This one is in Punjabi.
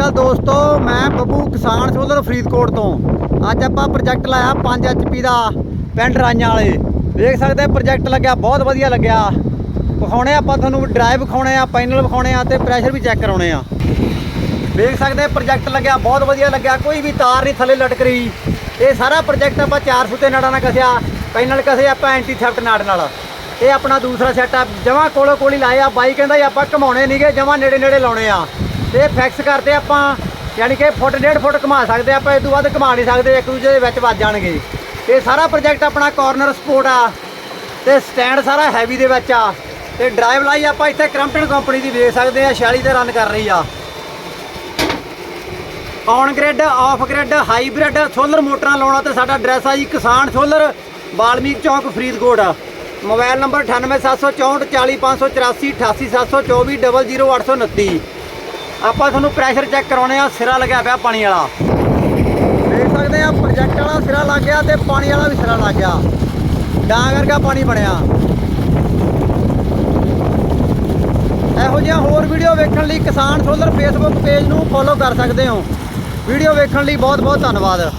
ਅਕਾਲ ਦੋਸਤੋ, ਮੈਂ ਬੱਬੂ ਕਿਸਾਨ ਸੋਲਰ ਫਰੀਦਕੋਟ ਤੋਂ। ਅੱਜ ਆਪਾਂ ਪ੍ਰੋਜੈਕਟ ਲਾਇਆ 5 HP ਦਾ, ਪਿੰਡ ਰਾਈਆਂ ਵਾਲੇ। ਵੇਖ ਸਕਦੇ ਪ੍ਰੋਜੈਕਟ ਲੱਗਿਆ, ਬਹੁਤ ਵਧੀਆ ਲੱਗਿਆ। ਵਿਖਾਉਣੇ ਆਪਾਂ ਤੁਹਾਨੂੰ ਡਰਾਈਵ ਵਿਖਾਉਣੇ ਆ ਪੈਨਲ ਵਿਖਾਉਣੇ ਆ ਤੇ ਪ੍ਰੈਸ਼ਰ ਵੀ ਚੈੱਕ ਕਰਾਉਣੇ ਆ। ਵੇਖ ਸਕਦੇ ਪ੍ਰੋਜੈਕਟ ਲੱਗਿਆ, ਬਹੁਤ ਵਧੀਆ ਲੱਗਿਆ, ਕੋਈ ਵੀ ਤਾਰ ਨਹੀਂ ਥੱਲੇ ਲਟਕ ਰਹੀ। ਇਹ ਸਾਰਾ ਪ੍ਰੋਜੈਕਟ ਆਪਾਂ 400 ਸੁੱਤੇ ਨਾੜਾਂ ਨਾਲ ਕਸਿਆ ਪੈਨਲ ਕਸੇ ਆਪਾਂ ਐਂਟੀ ਥੈਫਟ ਨਾੜ ਨਾਲ। ਇਹ ਆਪਣਾ ਦੂਸਰਾ ਸੈੱਟ ਆ, ਜਮਾਂ ਕੋਲੋ ਕੋਲੀ ਲਾਏ ਆ, ਬਾਈ ਕਹਿੰਦਾ ਜੀ ਆਪਾਂ ਘਮਾਉਣੇ ਨਹੀਂਗੇ ਜਮਾਂ ਨੇੜੇ ਨੇੜੇ ਲਾਉਣੇ ਆ। ਤੇ ਫਿਕਸ ਕਰਦੇ ਆਪਾਂ, ਯਾਨੀ ਕਿ ਫੁੱਟ ਡੇਢ ਫੁੱਟ ਘੁਮਾ ਸਕਦੇ ਆਪਾਂ ਇਸ ਤੋਂ ਵੱਧ ਘੁਮਾ ਨਹੀਂ ਸਕਦੇ, ਇੱਕ ਦੂਜੇ ਦੇ ਵਿੱਚ ਵੱਜ ਜਾਣਗੇ। ਇਹ ਸਾਰਾ ਪ੍ਰੋਜੈਕਟ ਆਪਣਾ ਕਾਰਨਰ ਸਪੋਰਟ ਆ, ਤੇ ਸਟੈਂਡ ਸਾਰਾ ਹੈਵੀ ਦੇ ਵਿੱਚ ਆ। ਤੇ ਡਰਾਈਵ ਲਾਈ ਆਪਾਂ ਇੱਥੇ ਕ੍ਰਮਪਟਨ ਕੰਪਨੀ ਦੀ ਵੇਖ ਸਕਦੇ ਆ 46 ਤੇ ਰਨ ਕਰ ਰਹੀ ਆ। On grid off grid hybrid solar ਮੋਟਰਾਂ ਲਾਉਣਾ ਤੇ ਸਾਡਾ ਐਡਰੈਸ ਆ ਜੀ Kisan solar Balmik Chowk, Faridkot. Mobile number 9874440584 88724 00829 ਆਪਾਂ ਤੁਹਾਨੂੰ ਪ੍ਰੈਸ਼ਰ ਚੈੱਕ ਕਰਾਉਣੇ ਆ, ਸਿਰਾ ਲੱਗਿਆ ਪਿਆ ਪਾਣੀ ਵਾਲਾ। ਦੇਖ ਸਕਦੇ ਆ ਪ੍ਰੋਜੈਕਟ ਵਾਲਾ ਸਿਰਾ ਲੱਗ ਗਿਆ ਤੇ ਪਾਣੀ ਵਾਲਾ ਵੀ ਸਿਰਾ ਲੱਗ ਗਿਆ। ਡਾਂਗ ਵਰਗਾ ਪਾਣੀ ਬਣਿਆ। ਇਹੋ ਜਿਹੀਆਂ ਹੋਰ ਵੀਡੀਓ ਵੇਖਣ ਲਈ ਕਿਸਾਨ ਸੋਲਰ ਫੇਸਬੁੱਕ ਪੇਜ ਨੂੰ ਫੋਲੋ ਕਰ ਸਕਦੇ ਹੋ। ਵੀਡੀਓ ਵੇਖਣ ਲਈ ਬਹੁਤ ਬਹੁਤ ਧੰਨਵਾਦ।